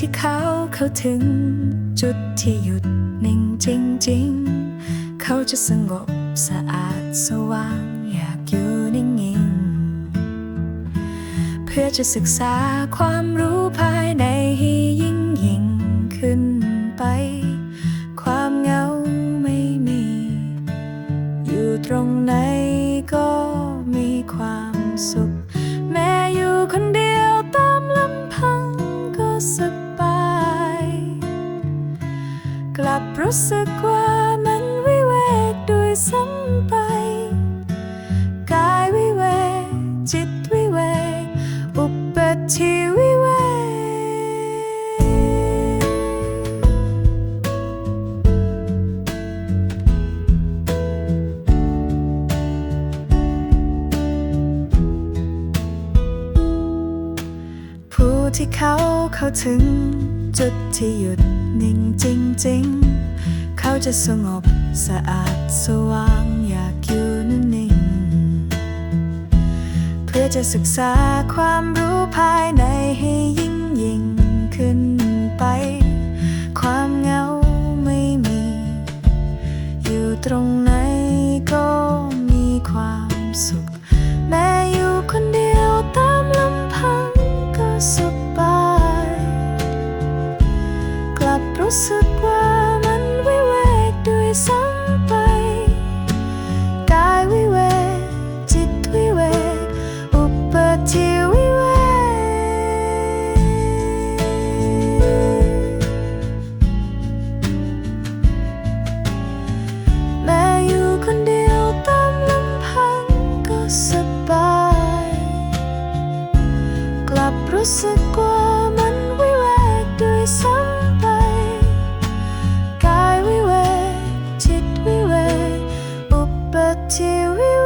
ที่เขาเข้าถึง จุดที่หยุดนิ่งจริง ๆ เขาจะสงบสะอาดสว่างอยากอยู่นิ่งๆเพื่อจะศึกษาความรู้ภายในให้ยิ่งยิ่งขึ้นไป ความเหงาไม่มี อยู่ตรงไหนก็มีความสุข แม้อยู่คนเดียวตามลำพังก็สบ รู้สึกว่ามันวิเวกด้วยซ้ำไป กายวิเวกจิตวิเวกอุปธิวิเวกผู้ที่เขาเข้าถึง จุดที่หยุดนิ่งจริง ๆ เขาจะสงบสะอาดสว่างอยากอยู่นิ่งๆเพื่อจะศึกษาความรู้ภายในให้ยิ่งยิ่งขึ้นไป ความเหงาไม่มี อยู่ตรงไหนก็มีความสุข รู้สึกว่ามันวิเวกด้วยซ้ำไป กายวิเวกจิตวิเวกอุปธิวิเวกแม้อยู่คนเดียวตามลำพังก็สบาย กลับรู้สึกว่า will